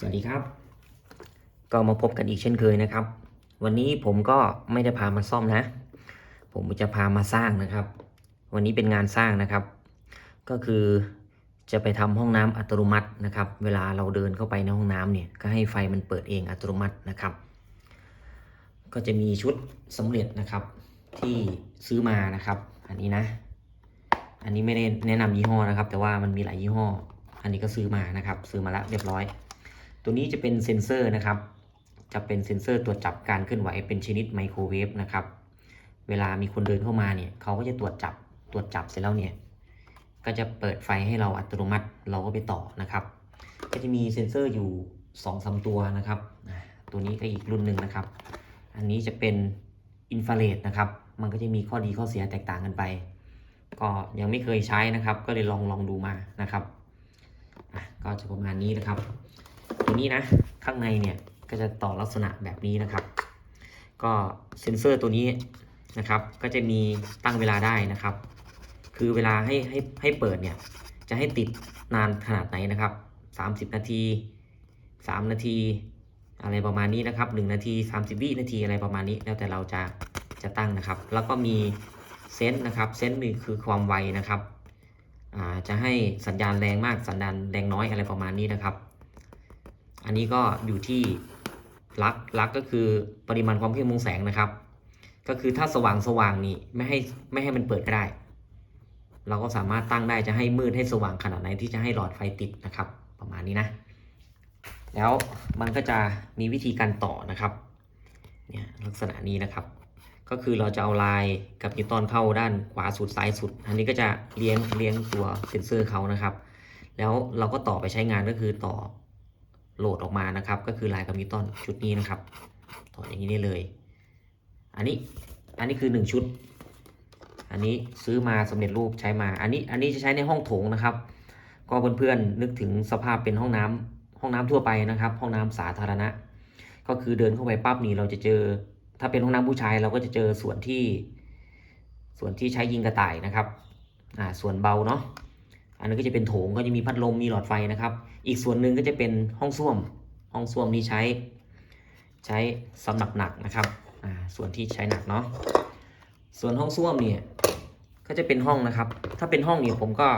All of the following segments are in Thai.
สวัสดีครับ ก็มาพบกันอีกเช่นเคยนะครับ วันนี้ผมก็ไม่ได้พามาซ่อมนะ ผมจะพามาสร้างนะครับ วันนี้เป็นงานสร้างนะครับ ก็คือจะไปทำห้องน้ำอัตโนมัตินะครับ เวลาเราเดินเข้าไปในห้องน้ำเนี่ยก็ให้ไฟมันเปิดเองอัตโนมัตินะครับ ก็จะมีชุดสำเร็จนะครับที่ซื้อมานะครับ อันนี้นะ อันนี้ไม่ได้แนะนำยี่ห้อนะครับ แต่ว่ามันมีหลายยี่ห้อ อันนี้ก็ซื้อมานะครับ ซื้อมาแล้วเรียบร้อย ตัวนี้จะเป็นเซ็นเซอร์นะครับ จะเป็นเซ็นเซอร์ตรวจจับการเคลื่อนไหวเป็นชนิดไมโครเวฟนะครับ เวลามีคนเดินเข้ามาเนี่ยเขาก็จะตรวจจับตรวจจับเสร็จแล้วเนี่ย ก็จะเปิดไฟให้เราอัตโนมัติเราก็ไปต่อนะครับ ก็จะมีเซ็นเซอร์อยู่2อสตัวนะครับ ตัวนี้ก็อีกรุ่นหนึ่งนะครับ อันนี้จะเป็นอินฟราเรดนะครับ มันก็จะมีข้อดีข้อเสียแตกต่างกันไป ก็ยังไม่เคยใช้นะครับ ก็เลยลองลองดูมานะครับ ก็จะประมาณนี้นะครับ ตัวนี้นะ ข้างในเนี่ยก็จะต่อลักษณะแบบนี้นะครับ ก็เซ็นเซอร์ตัวนี้นะครับ ก็จะมีตั้งเวลาได้นะครับ คือเวลาให้ให้ให้เปิดเนี่ย จะให้ติดนานขนาดไหนนะครับ 30 นาที 3 นาที อะไรประมาณนี้นะครับ 1 นาที 30 วินาทีอะไรประมาณนี้ แล้วแต่เราจะจะตั้งนะครับ แล้วก็มีเซนส์นะครับเซนส์นี่คือความไวนะครับจะให้สัญญาณแรงมากสัญญาณแรงน้อยอะไรประมาณนี้นะครับ อันนี้ก็อยู่ที่ลักลักก็คือปริมาณความเข้มของแสงนะครับ ก็คือถ้าสว่างสว่างนี่ไม่ให้ไม่ให้มันเปิดก็ได้ เราก็สามารถตั้งได้จะให้มืดให้สว่างขนาดไหนที่จะให้หลอดไฟติดนะครับ ประมาณนี้นะ แล้วมันก็จะมีวิธีการต่อนะครับเนี่ยลักษณะนี้นะครับ ก็คือเราจะเอาลายกับนิวตอนเข้าด้านขวาสุดซ้ายสุด อันนี้ก็จะเลี้ยงเลี้ยงตัวเซ็นเซอร์เขานะครับ แล้วเราก็ต่อไปใช้งานก็คือต่อ โหลดออกมานะครับ ก็คือลายกับนิตันชุดนี้นะครับต่ออย่างนี้ได้เลย อันนี้อันนี้คือหนึ่งชุด อันนี้ซื้อมาสำเร็จรูปใช้มา อันนี้อันนี้จะใช้ในห้องโถงนะครับ ก็เพื่อนๆนึกถึงสภาพเป็นห้องน้ำห้องน้ำทั่วไปนะครับ ห้องน้ำสาธารณะ ก็คือเดินเข้าไปปั๊บนี่เราจะเจอ ถ้าเป็นห้องน้ำผู้ชายเราก็จะเจอส่วนที่ ส่วนที่ใช้ยิงกระต่ายนะครับอ่าส่วนเบาเนาะอันนั้นก็จะเป็นโถงก็จะมีพัดลมมีหลอดไฟนะครับ อีกส่วนหนึ่งก็จะเป็นห้องส้วม ห้องส้วมนี้ใช้ ใช้สำหรับหนักนะครับอ่าส่วนที่ใช้หนักเนาะ ส่วนห้องส้วมเนี่ยก็จะเป็นห้องนะครับ ถ้าเป็นห้องเนี่ยผมก็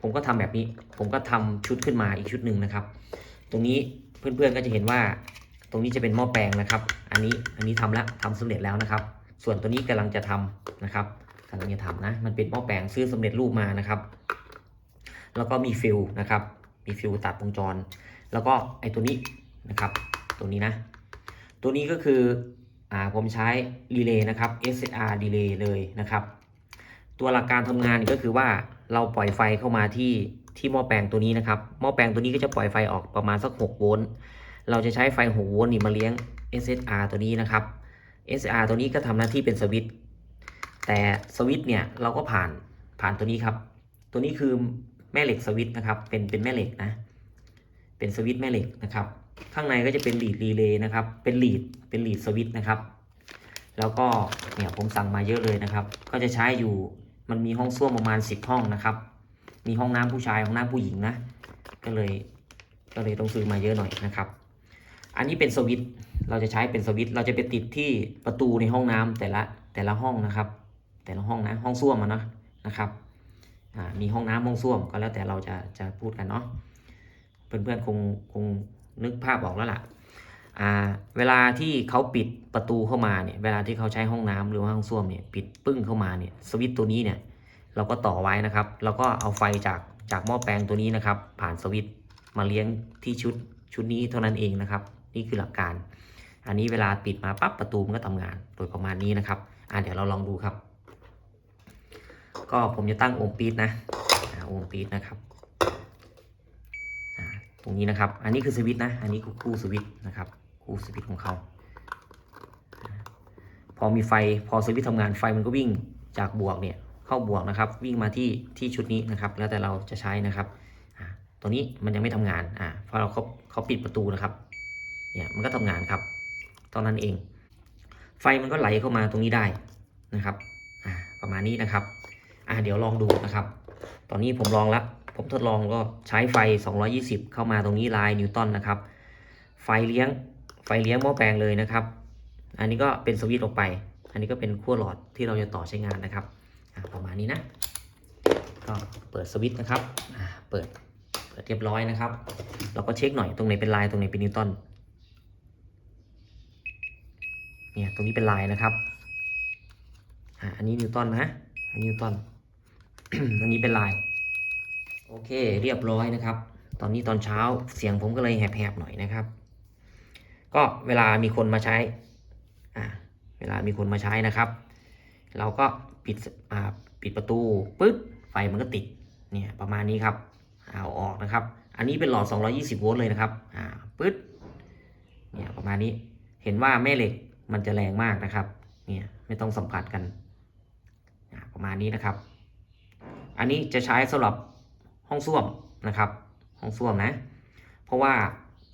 ผมก็ทำแบบนี้ ผมก็ทำชุดขึ้นมาอีกชุดหนึ่งนะครับ ตรงนี้เพื่อนๆก็จะเห็นว่า ตรงนี้จะเป็นหม้อแปลงนะครับ อันนี้อันนี้ทำแล้วทำสำเร็จแล้วนะครับ ส่วนตัวนี้กำลังจะทำนะครับกำลังจะทำนะ มันเป็นหม้อแปลงซื้อสำเร็จรูปมานะครับ แล้วก็มีฟิลนะครับ มีฟิลตัดวงจร แล้วก็ไอตัวนี้นะครับ ตัวนี้นะ ตัวนี้ก็คืออ่าผมใช้รีเลย์นะครับ SR รีเลย์เลยนะครับ ตัวหลักการทำงานก็คือว่าเราปล่อยไฟเข้ามาที่ที่หม้อแปลงตัวนี้นะครับ หม้อแปลงตัวนี้ก็จะปล่อยไฟออกประมาณสัก 6 โวลต์ เราจะใช้ไฟ 6 โวลต์นี่มาเลี้ยง SSR ตัวนี้นะครับ SSR ตัวนี้ก็ทำหน้าที่เป็นสวิตช์แต่สวิตช์เนี่ยเราก็ผ่านผ่านตัวนี้ครับ ตัวนี้คือ แม่เหล็กสวิตนะครับ เป็นเป็นแม่เหล็กนะ เป็นสวิตแม่เหล็กนะครับ ข้างในก็จะเป็นลีดรีเลย์นะครับ เป็นลีด เป็นลีดสวิตนะครับ แล้วก็เนี่ยผมสั่งมาเยอะเลยนะครับ ก็จะใช้อยู่ มันมีห้องส้วมประมาณ 10 ห้องนะครับ มีห้องน้ำผู้ชาย ห้องน้ำผู้หญิงนะ ก็เลย ก็เลยต้องซื้อมาเยอะหน่อยนะครับ อันนี้เป็นสวิตเราจะใช้เป็นสวิตเราจะไปติดที่ประตูในห้องน้ำแต่ละแต่ละห้องนะครับ แต่ละห้องนะ ห้องส้วมอะนะนะครับ มีห้องน้ำห้องส้วมก็แล้วแต่เราจะจะพูดกันเนาะเพื่อนๆคงคงนึกภาพออกแล้วล่ะอ่าเวลาที่เขาปิดประตูเข้ามาเนี่ยเวลาที่เขาใช้ห้องน้ำหรือว่าห้องส้วมเนี่ยปิดปึ้งเข้ามาเนี่ยสวิตตัวนี้เนี่ยเราก็ต่อไว้นะครับแล้วก็เอาไฟจากจากหม้อแปลงตัวนี้นะครับ ผ่านสวิตมาเลี้ยงที่ชุดชุดนี้เท่านั้นเองนะครับ นี่คือหลักการ อันนี้เวลาปิดมาปั๊บประตูมันก็ทำงานโดยประมาณนี้นะครับอ่าเดี๋ยวเราลองดูครับ ก็ผมจะตั้งโอห์มปีดนะโอห์มปีดนะครับอ่าตรงนี้นะครับ อันนี้คือสวิตช์นะ อันนี้คือคู่สวิตช์นะครับ คู่สวิตช์ของเขา พอมีไฟ พอสวิตช์ทำงานไฟมันก็วิ่งจากบวกเนี่ยเข้าบวกนะครับ วิ่งมาที่ที่ชุดนี้นะครับ แล้วแต่เราจะใช้นะครับอ่าตัวนี้มันยังไม่ทำงาน อ่าพอเราเขาเขาปิดประตูนะครับ เนี่ยมันก็ทำงานครับ ตอนนั้นเอง ไฟมันก็ไหลเข้ามาตรงนี้ได้นะครับ อ่า ประมาณนี้นะครับ อ่าเดี๋ยวลองดูนะครับ ตอนนี้ผมลองแล้วผมทดลองก็ใช้ไฟ 220 เข้ามาตรงนี้ลายนิวตันนะครับ ไฟเลี้ยงไฟเลี้ยงหม้อแปลงเลยนะครับ อันนี้ก็เป็นสวิตช์ออกไป อันนี้ก็เป็นขั้วหลอดที่เราจะต่อใช้งานนะครับอะประมาณนี้นะ ก็เปิดสวิตช์นะครับอะเปิดเปิดเรียบร้อยนะครับ เราก็เช็คหน่อยตรงไหนเป็นลายตรงไหนเป็นนิวตันเนี่ยตรงนี้เป็นลายนะครับอะอันนี้นิวตันนะอันนี้นิวตัน อันนี้เป็นลาย โอเค เรียบร้อยนะครับ ตอนนี้ตอนเช้าเสียงผมก็เลยแหบๆหน่อยนะครับ ก็เวลามีคนมาใช้อ่าเวลามีคนมาใช้นะครับ เราก็ปิดอ่าปิดประตูปึ๊บไฟมันก็ติดเนี่ยประมาณนี้ครับเอาออกนะครับ อันนี้เป็นหลอด 220 โวลต์เลยนะครับอ่าปึ๊ดเนี่ยประมาณนี้เห็นว่าแม่เหล็กมันจะแรงมากนะครับ เนี่ยไม่ต้องสัมผัสกันประมาณนี้นะครับ อันนี้จะใช้สำหรับห้องส้วมนะครับ ห้องส้วมนะ เพราะว่า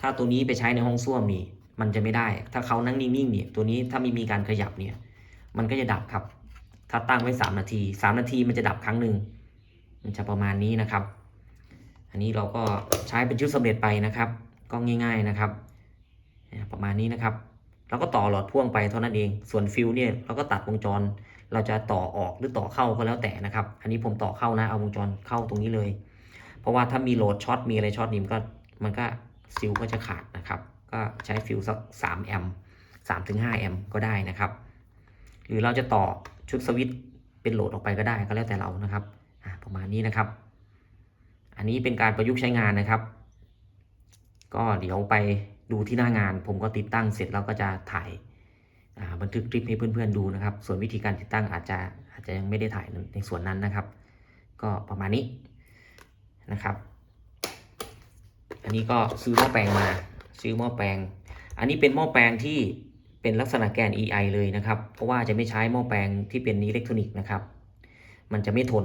ถ้าตัวนี้ไปใช้ในห้องส้วมนี่มันจะไม่ได้ ถ้าเขานั่งนิ่งๆเนี่ยตัวนี้ถ้าม่มีการขยับเนี่ย มันก็จะดับครับ ถ้าตั้งไว้ 3 นาที 3 นาทีมันจะดับครั้งหนึ่งมันจะประมาณนี้นะครับ อันนี้เราก็ใช้เป็นชุดสำเร็จไปนะครับ ก็ง่าย ๆนะครับ ประมาณนี้นะครับ เราก็ต่อหลอดพ่วงไปเท่านั้นเอง ส่วนฟิวเนี่ยเราก็ตัดวงจร เราจะต่อออกหรือต่อเข้าก็แล้วแต่นะครับ อันนี้ผมต่อเข้านะ เอาวงจรเข้าตรงนี้เลย เพราะว่าถ้ามีโหลดช็อตมีอะไรช็อตนี่มันก็มันก็ซิลก็จะขาดนะครับ ก็ใช้ฟิวสัก3แอมป์3ถึง5แอมป์ก็ได้นะครับ หรือเราจะต่อชุดสวิตช์เป็นโหลดออกไปก็ได้ก็แล้วแต่เรานะครับอ่าประมาณนี้นะครับ อันนี้เป็นการประยุกต์ใช้งานนะครับ ก็เดี๋ยวไปดูที่หน้างาน ผมก็ติดตั้งเสร็จแล้วก็จะถ่าย บันทึกคลิปให้เพื่อนๆดูนะครับ ส่วนวิธีการติดตั้งอาจจะอาจจะยังไม่ได้ถ่ายในส่วนนั้นนะครับ ก็ประมาณนี้นะครับ อันนี้ก็ซื้อหม้อแปลงมา ซื้อหม้อแปลง อันนี้เป็นหม้อแปลงที่เป็นลักษณะแกน EI เลยนะครับ เพราะว่าจะไม่ใช้หม้อแปลงที่เป็นอิเล็กทรอนิกส์นะครับ มันจะไม่ทน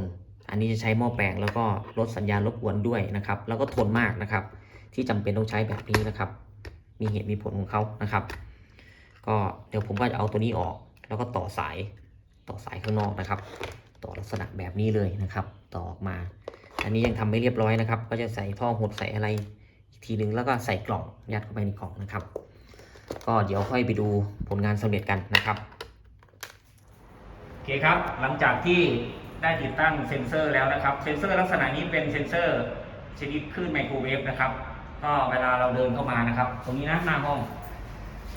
อันนี้จะใช้หม้อแปลงแล้วก็ลดสัญญาณรบกวนด้วยนะครับ แล้วก็ทนมากนะครับ ที่จำเป็นต้องใช้แบบนี้นะครับ มีเหตุมีผลของเขานะครับ ก็เดี๋ยวผมก็จะเอาตัวนี้ออก แล้วก็ต่อสายต่อสายข้างนอกนะครับ ต่อลักษณะแบบนี้เลยนะครับ ต่อออกมา อันนี้ยังทำไม่เรียบร้อยนะครับ ก็จะใส่ท่อหดใส่อะไรอีกทีหนึ่งแล้วก็ใส่กล่องยัดเข้าไปในกล่องนะครับ ก็เดี๋ยวค่อยไปดูผลงานสำเร็จกันนะครับโอเคครับ หลังจากที่ได้ติดตั้งเซ็นเซอร์แล้วนะครับ เซ็นเซอร์ลักษณะนี้เป็นเซ็นเซอร์ชนิดคลื่นไมโครเวฟนะครับ ก็เวลาเราเดินเข้ามานะครับ ตรงนี้นะหน้าห้อง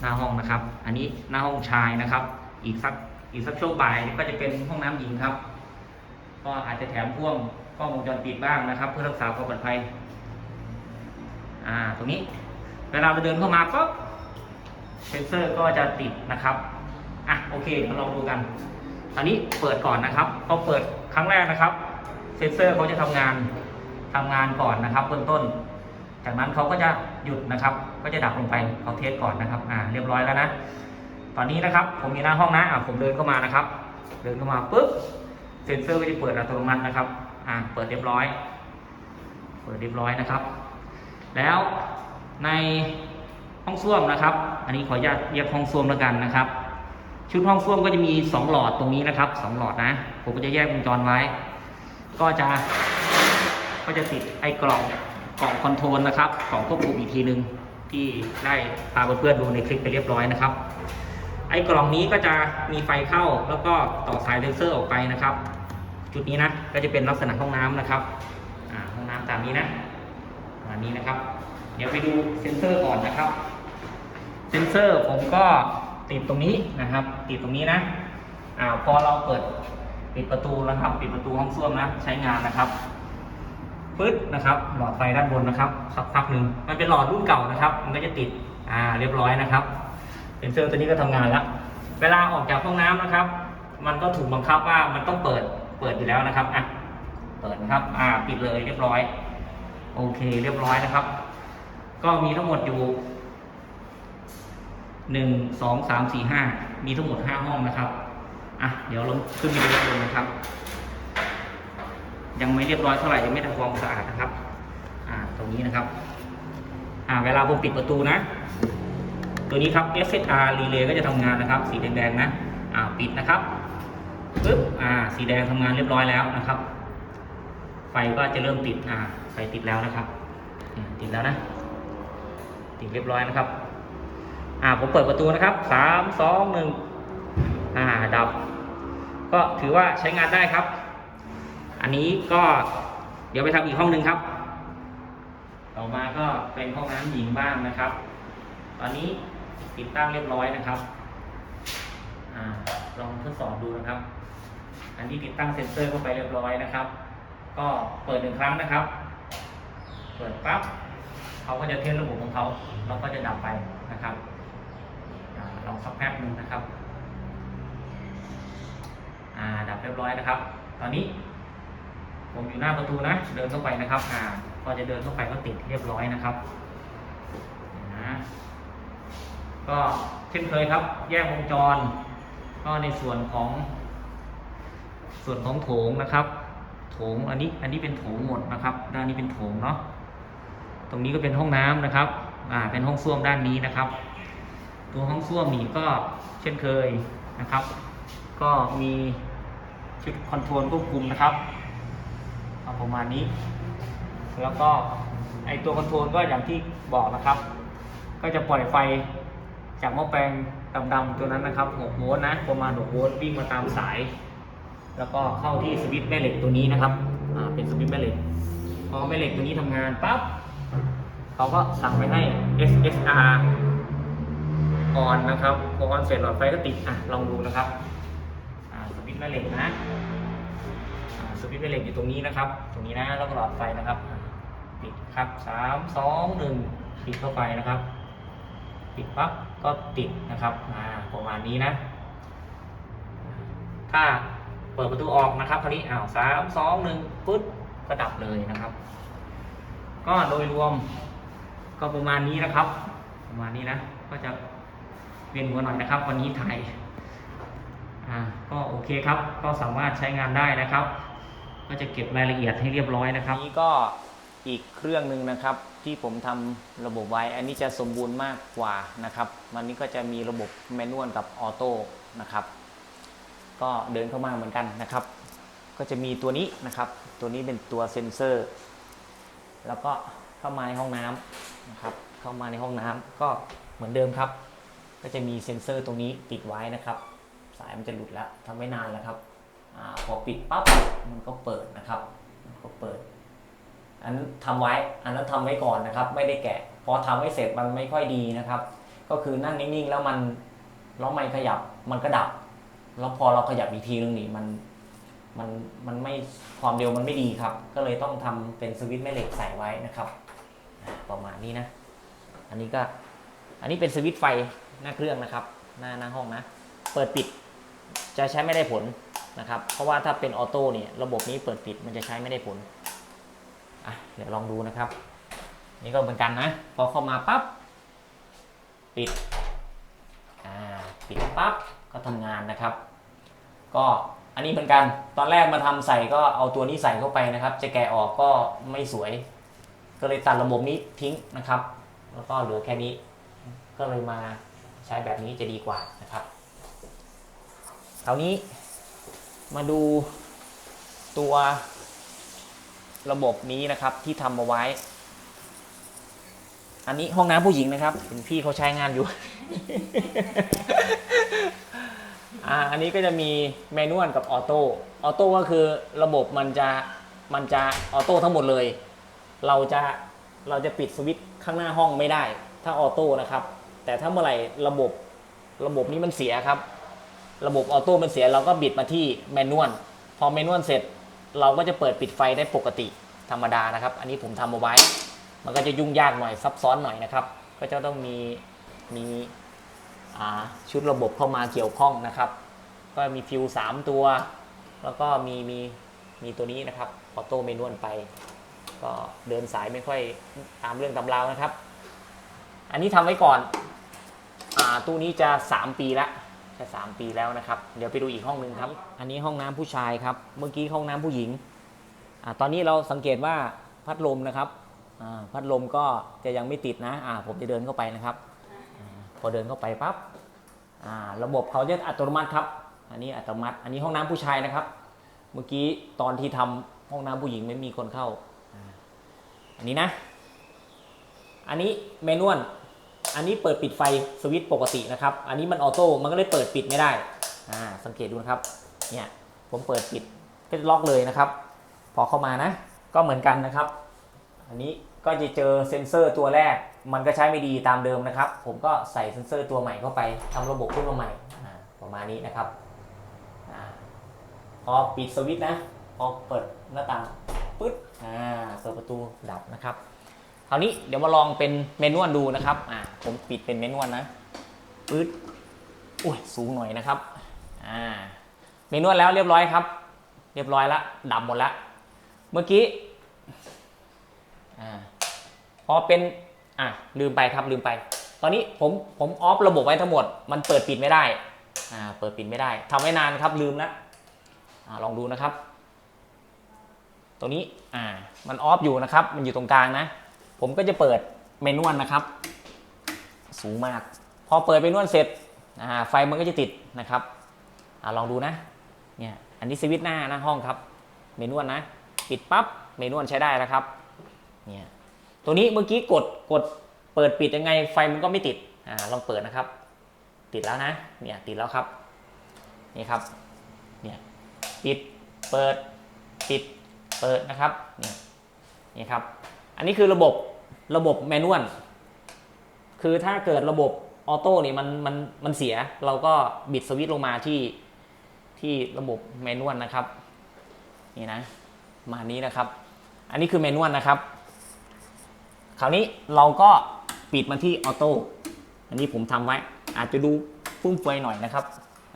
หน้าห้องนะครับ อันนี้หน้าห้องชายนะครับ อีกสักอีกสักช่วงบ่ายก็จะเป็นห้องน้ำหญิงครับ ก็อาจจะแถมพ่วงกล้องวงจรปิดบ้างนะครับ เพื่อรักษาความปลอดภัย อ่า ตรงนี้ เวลาเราเดินเข้ามาก็เซนเซอร์ก็จะติดนะครับ อะโอเคเดี๋ยวลองดูกันตอนนี้เปิดก่อนนะครับพอเปิดครั้งแรกนะครับ เซนเซอร์เขาจะทำงานทำงานก่อนนะครับเบื้องต้น จากนั้นเขาก็จะหยุดนะครับ ก็จะดับลงไปเขาเทสก่อนนะครับ อ่า เรียบร้อยแล้วนะ ตอนนี้นะครับ ผมมีหน้าห้องนะ อ่าผมเดินเข้ามานะครับ เดินเข้ามาปุ๊บ เซนเซอร์ก็จะเปิดอัตโนมัตินะครับ อ่า เปิดเรียบร้อย เปิดเรียบร้อยนะครับ แล้วในห้องส้วมนะครับ อันนี้ขออนุญาตเรียกห้องส้วมแล้วกันนะครับ ชุดห้องส้วมก็จะมี 2 หลอดตรงนี้นะครับ 2 หลอดนะ ผมก็จะแยกวงจรไว้ ก็จะ ก็จะติดไอ้กล่อง กล่องคอนโทรลนะครับกล่องควบคุมอีกทีนึงที่ได้พาเพื่อนๆดูในคลิปไปเรียบร้อยนะครับ ไอ้กล่องนี้ก็จะมีไฟเข้าแล้วก็ต่อสายเซนเซอร์ออกไปนะครับ จุดนี้นะก็จะเป็นลักษณะห้องน้ำนะครับห้องน้ำตามนี้นะอันนี้นะครับ เดี๋ยวไปดูเซนเซอร์ก่อนนะครับ เซนเซอร์ผมก็ติดตรงนี้นะครับ ติดตรงนี้นะอ่าพอเราเปิดปิดประตูแล้วครับ ปิดประตูห้องส้วมนะใช้งานนะครับ ปึ๊ดนะครับ หลอดไฟด้านบนนะครับสักพักหนึ่งมันเป็นหลอดรุ่นเก่านะครับ มันก็จะติดอ่าเรียบร้อยนะครับเซนเซอร์ตัวนี้ก็ทำงานแล้ว เวลาออกจากห้องน้ำนะครับ มันก็ถูกบังคับว่ามันต้องเปิดเปิดอยู่แล้วนะครับอะเปิดนะครับอ่าปิดเลยเรียบร้อย โอเคเรียบร้อยนะครับ ก็มีทั้งหมดอยู่หนึ่งสองสามสี่ห้ามีทั้งหมดห้าห้องนะครับอะเดี๋ยวลงขึ้นไปดูด้านบนนะครับ ยังไม่เรียบร้อยเท่าไหร่ยังไม่ทำความสะอาดนะครับ อ่าตรงนี้นะครับ อ่าเวลาผมปิดประตูนะ ตัวนี้ครับ SSR relay ก็จะทำงานนะครับ สีแดงๆนะอ่าปิดนะครับปึ๊บอ่า สีแดงทำงานเรียบร้อยแล้วนะครับ ไฟก็จะเริ่มติดอ่าไฟติดแล้วนะครับ ติดแล้วนะ ติดเรียบร้อยนะครับ อ่าผมเปิดประตูนะครับสามสองหนึ่งอ่าดับ ก็ถือว่าใช้งานได้ครับ อันนี้ก็เดี๋ยวไปทำอีกห้องหนึ่งครับ ต่อมาก็เป็นห้องน้ำหญิงบ้างนะครับ ตอนนี้ติดตั้งเรียบร้อยนะครับอลองทดสอบดูนะครับ อันนี้ติดตั้งเซ็นเซอร์เข้าไปเรียบร้อยนะครับ ก็เปิดหนึ่งครั้งนะครับ เปิดปั๊บเขาก็จะเทสระบบของเขาแล้วก็จะดับไปนะครับอลองสักแป๊บหนึ่งนะครับดับเรียบร้อยนะครับ ตอนนี้ ผมอยู่หน้าประตูนะ เดินเข้าไปนะครับ อ่า พอจะเดินเข้าไปก็ติดเรียบร้อยนะครับนะก็เช่นเคยครับ แยกวงจร ก็ในส่วนของ ส่วนของโถงนะครับ โถงอันนี้อันนี้เป็นโถงหมดนะครับ ด้านนี้เป็นโถงเนาะตรงนี้ก็เป็นห้องน้ำนะครับ อ่า เป็นห้องส้วมด้านนี้นะครับ ตัวห้องส้วมนี่ก็เช่นเคยนะครับ ก็มีชุดคอนโทรลควบคุมนะครับ ประมาณนี้ แล้วก็ไอตัวคอนโทรลก็อย่างที่บอกนะครับ ก็จะปล่อยไฟจากหม้อแปลงดำๆตัวนั้นนะครับ6โวลต์นะประมาณ6โวลต์วิ่งมาตามสาย แล้วก็เข้าที่สวิตช์แม่เหล็กตัวนี้นะครับอ่าเป็นสวิตช์แม่เหล็กพอแม่เหล็กตัวนี้ทำงานปั๊บเขาก็สั่งไปให้ SSR ออนนะครับพอออนเสร็จหลอดไฟก็ติดอะลองดูนะครับอ่าสวิตช์แม่เหล็กนะ สวิตช์แม่เหล็กอยู่ตรงนี้นะครับ ตรงนี้นะแล้วก็หลอดไฟนะครับปิดครับสามสองหนึ่งปิดเข้าไปนะครับ ปิดปั๊บก็ติดนะครับอ่าประมาณนี้นะ ถ้าเปิดประตูออกนะครับคราวนี้อ้าวสามสองหนึ่งปึ๊ดก็ดับเลยนะครับ ก็โดยรวมก็ประมาณนี้นะครับ ประมาณนี้นะ ก็จะเวียนหัวหน่อยนะครับ วันนี้ถ่ายอ่าก็โอเคครับ ก็สามารถใช้งานได้นะครับ ก็จะเก็บรายละเอียดให้เรียบร้อยนะครับนี้ก็อีกเครื่องหนึ่งนะครับ ที่ผมทำระบบไว้ อันนี้จะสมบูรณ์มากกว่านะครับมันนี้ก็จะมีระบบแมนนวลกับออโต้นะครับ ก็เดินเข้ามาเหมือนกันนะครับ ก็จะมีตัวนี้นะครับ ตัวนี้เป็นตัวเซ็นเซอร์ แล้วก็เข้ามาในห้องน้ำนะครับ เข้ามาในห้องน้ำก็เหมือนเดิมครับ ก็จะมีเซ็นเซอร์ตรงนี้ติดไว้นะครับ สายมันจะหลุดแล้วทำไม่นานแล้วครับ พอปิดปั๊บมันก็เปิดนะครับมันก็เปิด อันนั้นทำไว้อันนั้นทำไว้ก่อนนะครับ ไม่ได้แกะ พอทำไว้เสร็จมันไม่ค่อยดีนะครับ ก็คือนั่งนิ่งๆแล้วมันแล้วไม่ขยับมันก็ดับ แล้วพอเราขยับอีกทีนึงนี่มันมันมันไม่ความเร็วมันไม่ดีครับ ก็เลยต้องทำเป็นสวิตช์แม่เหล็กใส่ไว้นะครับ ประมาณนี้นะ อันนี้ก็อันนี้เป็นสวิตช์ไฟหน้าเครื่องนะครับ หน้าหน้าห้องนะ เปิดปิดจะใช้ไม่ได้ผล นะครับเพราะว่าถ้าเป็นออโต้เนี่ยระบบนี้เปิดปิดมันจะใช้ไม่ได้ผลอะเดี๋ยวลองดูนะครับ นี่ก็เหมือนกันนะ พอเข้ามาปั๊บปิดอ่าปิดปั๊บก็ทำงานนะครับ ก็อันนี้เหมือนกันตอนแรกมาทำใส่ก็เอาตัวนี้ใส่เข้าไปนะครับ จะแกะออกก็ไม่สวย ก็เลยตัดระบบนี้ทิ้งนะครับ แล้วก็เหลือแค่นี้ ก็เลยมาใช้แบบนี้จะดีกว่านะครับคราวนี้ มาดูตัวระบบนี้นะครับที่ทำเอาไว้ อันนี้ห้องน้ำผู้หญิงนะครับเห็นพี่เขาใช้งานอยู่ อ่า อันนี้ก็จะมีแมนนวลกับออโต้ ออโต้ก็คือระบบมันจะมันจะออโต้ทั้งหมดเลย เราจะเราจะปิดสวิตช์ข้างหน้าห้องไม่ได้ ถ้าออโต้นะครับ แต่ถ้าเมื่อไหร่ระบบระบบนี้มันเสียครับ ระบบออโต้มันเสียเราก็บิดมาที่แมนนวลพอแมนนวลเสร็จเราก็จะเปิดปิดไฟได้ปกติธรรมดานะครับ อันนี้ผมทำเอาไว้ มันก็จะยุ่งยากหน่อยซับซ้อนหน่อยนะครับ ก็จะต้องมีมีอ่าชุดระบบเข้ามาเกี่ยวข้องนะครับ ก็มีฟิวสามตัว แล้วก็มีมีมีตัวนี้นะครับออโต้เมนวลไป ก็เดินสายไม่ค่อยตามเรื่องตำราวนะครับ อันนี้ทำไว้ก่อนอ่าตู้นี้จะ 3 ปีละ จะ3ปีแล้วนะครับ เดี๋ยวไปดูอีกห้องหนึ่งครับ อันนี้ห้องน้ำผู้ชายครับ เมื่อกี้ห้องน้ำผู้หญิงอ่าตอนนี้เราสังเกตว่าพัดลมนะครับอ่าพัดลมก็จะยังไม่ติดนะอ่าผมจะเดินเข้าไปนะครับอาพอเดินเข้าไปปั๊บอ่าระบบเขาจะอัตโนมัติครับ อันนี้อัตโนมัติ อันนี้ห้องน้ำผู้ชายนะครับ เมื่อกี้ตอนที่ทำห้องน้ำผู้หญิงไม่มีคนเข้า อันนี้นะ อันนี้เมนวล อันนี้เปิดปิดไฟสวิตช์ปกตินะครับ อันนี้มันออโต้ มันก็เลยเปิดปิดไม่ได้ อ่า สังเกตดูนะครับ เนี่ย ผมเปิดปิดก็จะล็อกเลยนะครับ พอเข้ามานะ ก็เหมือนกันนะครับ อันนี้ก็จะเจอเซ็นเซอร์ตัวแรก มันก็ใช้ไม่ดีตามเดิมนะครับ ผมก็ใส่เซ็นเซอร์ตัวใหม่เข้าไปทำระบบขึ้นมาใหม่ ประมาณนี้นะครับพอปิดสวิตช์นะ พอเปิดหน้าต่างปึ๊ด อ่า เปิดประตูดับนะครับ คราวนี้เดี๋ยวมาลองเป็นเมนวลดูนะครับอ่าผมปิดเป็นเมนวลนะปึ๊ดอุ้ยสูงหน่อยนะครับอ่าเมนวลแล้วเรียบร้อยครับ เรียบร้อยแล้วดับหมดล้วเมื่อกี้อ่าพอเป็นอะลืมไปครับลืมไป ตอนนี้ผมผมออฟระบบไว้ทั้งหมด มันเปิดปิดไม่ได้อ่าเปิดปิดไม่ได้ทำไว้นานครับลืมแล้วอ่าลองดูนะครับ ตรงนี้อ่ามันออฟอยู่นะครับ มันอยู่ตรงกลางนะ ผมก็จะเปิดเมนวลนะครับ สูงมาก พอเปิดเมนวลเสร็จไฟมันก็จะติดนะครับอลองดูนะเนี่ยอันนี้สวิตช์หน้าหน้าห้องครับ เมนวลนะ ปิดปั๊บเมนวลใช้ได้แล้วครับเนี่ยตัวนี้เมื่อกี้กดกดเปิดปิดยังไงไฟมันก็ไม่ติดอ่าลองเปิดนะครับ ติดแล้วนะเนี่ยติดแล้วครับนี่ครับเนี่ยปิดเปิดปิดเปิดนะครับนี่นี่ครับ อันนี้คือระบบระบบแมนนวลคือถ้าเกิดระบบออโต้นี่มันมันมันเสีย เราก็บิดสวิตช์ลงมาที่ที่ระบบแมนนวลนะครับ นี่นะ มานี้นะครับ อันนี้คือแมนนวลนะครับ คราวนี้เราก็ปิดมาที่ออโต้อันนี้ผมทำไว้ อาจจะดูฟุ่มเฟือยหน่อยนะครับ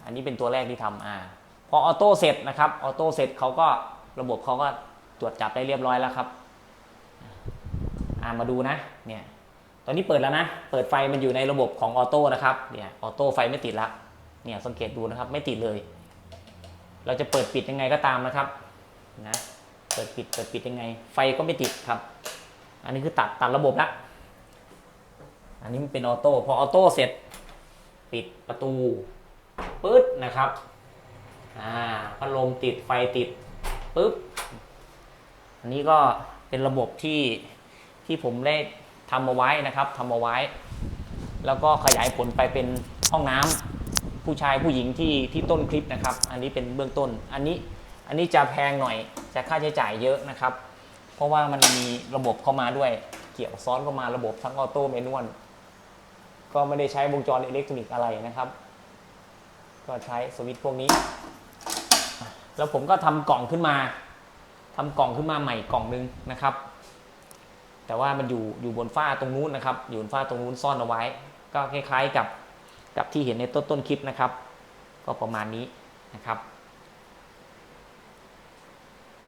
อันนี้เป็นตัวแรกที่ทำอ่าพอออโต้เสร็จนะครับออโต้เสร็จเขาก็ระบบเขาก็ตรวจจับได้เรียบร้อยแล้วครับ อ่ามาดูนะเนี่ยตอนนี้เปิดแล้วนะ เปิดไฟมันอยู่ในระบบของออโต้นะครับเนี่ยออโต้ไฟไม่ติดละเนี่ยสังเกตดูนะครับไม่ติดเลย เราจะเปิดปิดยังไงก็ตามนะครับนะเปิดปิดเปิดปิดยังไง ไฟก็ไม่ติดครับ อันนี้คือตัดตัดระบบละอันนี้มันเป็นออโต้พอออโต้เสร็จ ปิดประตูปึ๊ดนะครับอ่าพัดลมติดไฟติดปึ๊บอันนี้ก็เป็นระบบที่ ที่ผมได้ทำมาไว้นะครับทำมาไว้ แล้วก็ขยายผลไปเป็นห้องน้ำผู้ชายผู้หญิงที่ที่ต้นคลิปนะครับ อันนี้เป็นเบื้องต้น อันนี้อันนี้จะแพงหน่อยจะค่าใช้จ่ายเยอะนะครับ เพราะว่ามันมีระบบเข้ามาด้วย เกี่ยวซ้อนเข้ามาระบบทั้งออโต้เมนวลก็ไม่ได้ใช้วงจรอิเล็กทรอนิกส์อะไรนะครับ ก็ใช้สวิตช์พวกนี้ แล้วผมก็ทำกล่องขึ้นมาทำกล่องขึ้นมาใหม่กล่องนึงนะครับ แต่ว่ามันอยู่อยู่บนฝ้าตรงนู้นนะครับ อยู่บนฝ้าตรงนู้นซ่อนเอาไว้ ก็คล้ายๆกับกับที่เห็นในต้นต้นคลิปนะครับ ก็ประมาณนี้นะครับ